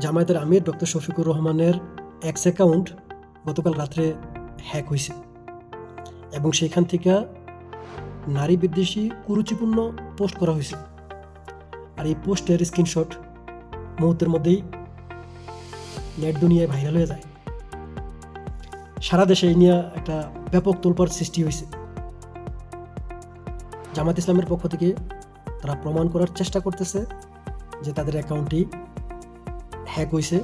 জামায়াতের আমির ডক্টর শফিকুর রহমানের x account গতকাল রাত্রে হ্যাক হয়েছে এবং সেখান থেকে নারী বিদ্বেষী কুরুচিপূর্ণ পোস্ট করা হয়েছে। আর এই পোস্টের স্ক্রিনশট মুহূর্তের মধ্যেই নেট দুনিয়ায় ভাইরাল হয়ে যায়। সারা দেশে এই নিয়ে একটা ব্যাপক তোলপাড় সৃষ্টি হয়েছে। জামাত ইসলামের পক্ষ থেকে তারা প্রমাণ করার চেষ্টা করতেছে যে তাদের অ্যাকাউন্টটি হ্যাক হয়েছে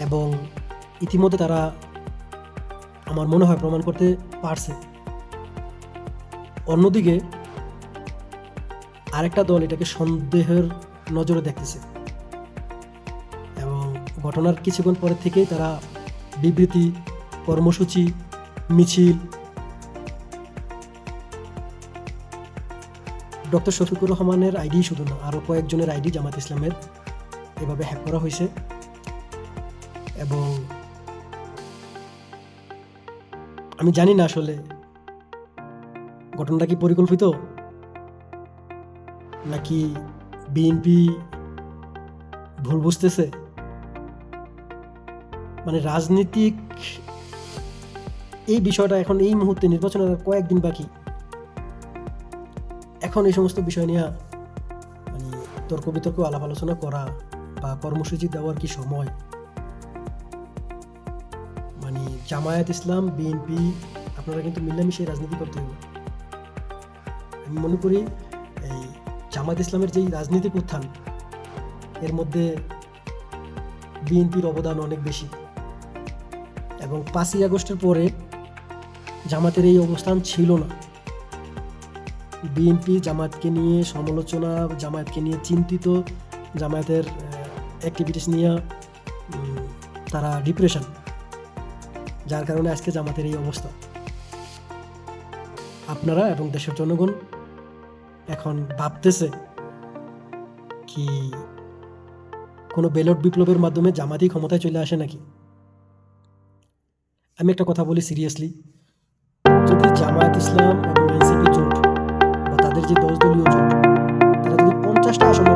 এবং ইতিমধ্যে তারা আমার মনে হয় প্রমাণ করতে পারছে। অন্যদিকে আরেকটা দল এটাকে সন্দেহের নজরে দেখতেছে এবং ঘটনার কিছুক্ষণ পরে থেকেই তারা বিবৃতি, কর্মসূচি, মিছিল, ডক্টর শফিকুর রহমানের আইডি শুধু না আরও কয়েকজনের আইডি জামাত ইসলামের এভাবে হ্যাক করা হয়েছে। এবং আমি জানি না আসলে ঘটনাটা কি পরিকল্পিত? নাকি বিএনপি ভুল বুঝতেছে? মানে রাজনীতিক এই বিষয়টা এখন এই মুহূর্তে নির্বাচনের কয়েকদিন বাকি। এখন এই সমস্ত বিষয় নিয়ে মানে তর্ক বিতর্ক আলাপ আলোচনা করা বা কর্মসূচি দেওয়ার কি সময়? মানে জামায়াত ইসলাম, বিএনপি, আপনারা কিন্তু মিলামিশে রাজনীতি করতে হবে আমি মনে করি এই জামায়াত ইসলামের যেই রাজনীতিক উত্থান এর মধ্যে বিএনপির অবদান অনেক বেশি। এবং পাঁচই আগস্টের পরে জামাতের এই অবস্থান ছিল না। বিএনপি জামায়াতকে নিয়ে সমালোচনা, জামায়াতকে নিয়ে চিন্তিত, জামায়াতের অ্যাক্টিভিটিস নিয়ে তারা ডিপ্রেশন যার কারণে আজকে জামাতের এই অবস্থা। আপনারা এবং দেশের জনগণ এখন ভাবতেছে কি কোনো বেলট বিপ্লবের মাধ্যমে জামাতই ক্ষমতায় চলে আসে নাকি? আমি একটা কথা বলি সিরিয়াসলি যদি জামায়াত ইসলাম এবং এনসিপি জোট বা তাদের যে দশ দলীয় জোট, তারা যদি পঞ্চাশটা আসনে